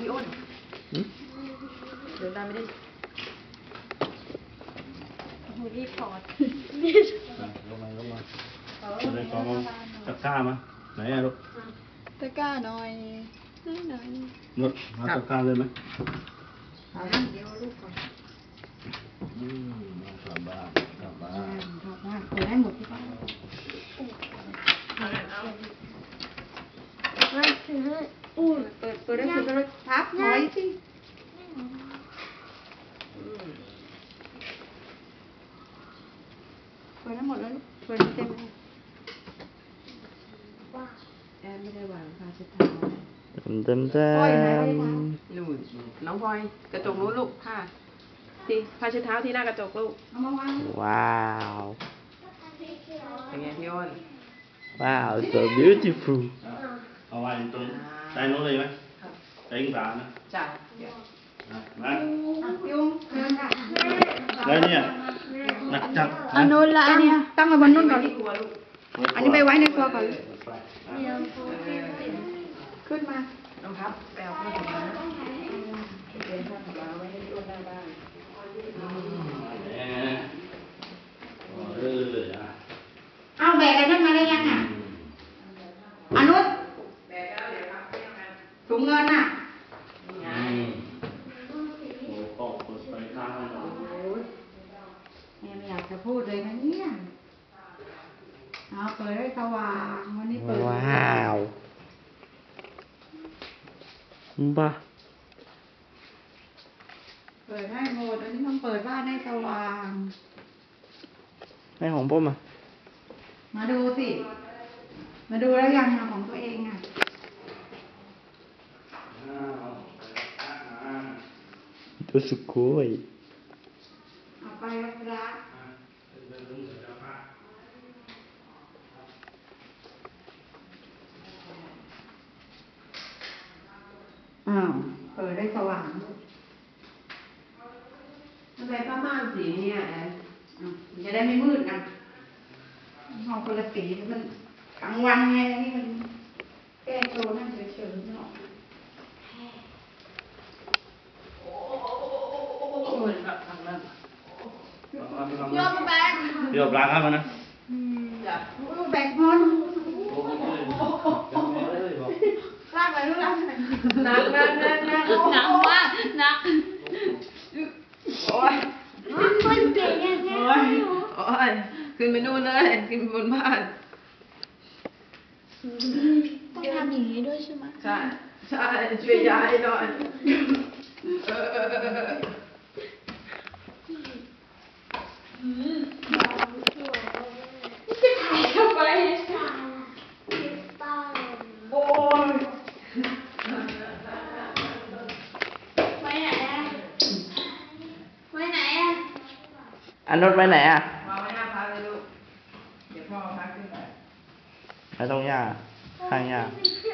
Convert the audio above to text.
พี่อ้นหึเดินได้ไม่ได้รีบถอดอะลงมาลงมาอะไรของเอาตะกร้ามาไหนอะลูกตะกร้าหน่อยหน่อยหน่อยนวดมาตะกร้าเลยไหมเอาเดี๋ยวลูกก่อนอืมกลับบ้านกลับบ้านชอบมากเปิดได้หมดที่บ้าน ไม่ถืออู้ เปิดเปิดได้สุดเลยพับถอยสิเปิดได้หมดแล้วลูกเปิดได้เต็มเลยแอนไม่ได้วางผ้าเช็ดเท้าเต็มเต็มเต็ปล่อยไหนไว้มคะนู่นน้องพลอยกระจกนู้นลูกผ้าสิผ้าเช็ดเท้าที่หน้ากระจกลูกเอามาวางว้าวเป็นไงพี่อ้นว้าว so beautiful เอาไว้ตรงใจโน้นเลยไหม ใจยิงตานะจ้ะเดี๋ยวอะมายุงเชิญค่ะแล้วเนี่ยหนักจัดอันนู้นละอันเนี้ยตั้งไว้บนนู้นก่อนอันนี้ไปไว้ในครัวก่อนไปอะขึ้นมาน้องครับไปเอาผ้าขาวม้าเป็นผ้าขาวม้าไว้ให้พี่อ้นได้บ้าง แหมเอออะ เอาแบกไอ้นั่นมาได้ยังอะอนุชถุงเงินอะ อืมโอ้ก็เปิดไฟข้างให้หน่อย แม่ไม่อยากจะพูดเลยนะเนี่ย เอาเปิดให้สว่างวันนี้เปิดว้าวบ้าเปิดให้หมดวันนี้ต้องเปิดบ้านให้สว่างให้ของผมอะมาดูสิ มาดูแล้วยังของตัวเองอะดูสุกุยเอาไปแล้วครับ อ้าวเปิดได้สว่างด้วยทำไมผ้าม่านสีเนี่ยแอนอะมันจะได้ไม่มืดนะห้องคนละสีมันกลางวันไงนี่มันแก้ตัวนั่นเฉยๆเนาะยอมแบกเดี๋ยวปลาครับมันนะโอ้แบกฮอนลากไปรู้ลากไป หนักหนักหนักหนักหนักมากหนักโอ้ยมันเป็นยังไงโอ้ยโอ้ยขึ้นไปนู่นเลยขึ้นบนบ้านต้องทำอย่างนี้ด้วยใช่ไหมใช่ใช่ช่วยยายหน่อยเออ จะถ่ายเข้าไป โอ้ย ไปไหนอะไปไหนอะ อันนดไปไหนอะวางไว้หน้าพักเลยลูก เดี๋ยวพ่อเอาพักขึ้นไปไปตรงย่าข้างย่าเชื่อ